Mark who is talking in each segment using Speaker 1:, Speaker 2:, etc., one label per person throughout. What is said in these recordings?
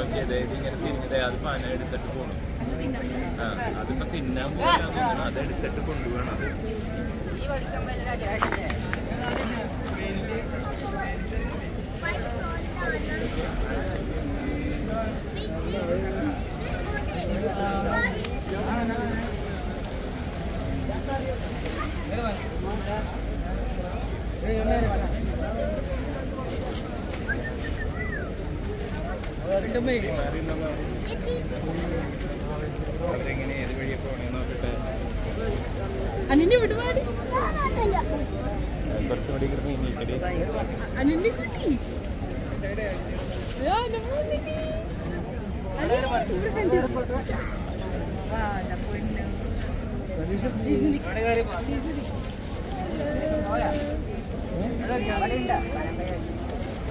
Speaker 1: നോക്കിയത് ഇങ്ങനെ തിരിഞ്ഞത് അത് പാന എടുത്തിട്ട് പോകണം ആ അതിപ്പോ തിന്നാൻ പോകണം അത് എടുത്തിട്ട് കൊണ്ടുപോകണം അത്.
Speaker 2: ഈ പഠിക്കുമ്പോ
Speaker 1: അനിന്റെ വിടുപാട് കുറച്ചുകൂടി
Speaker 3: അനിന്റെ കുട്ടി.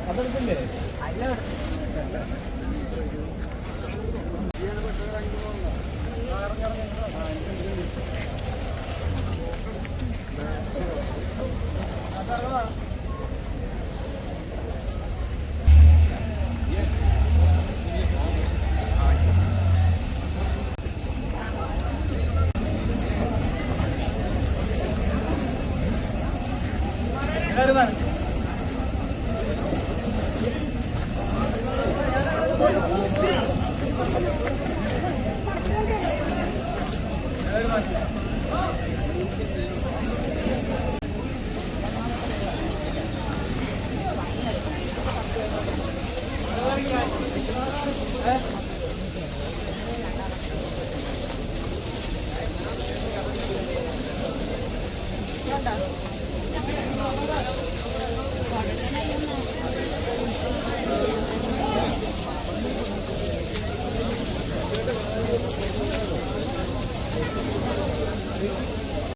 Speaker 3: അതെടുത്തില്ലേ അല്ല Gracias.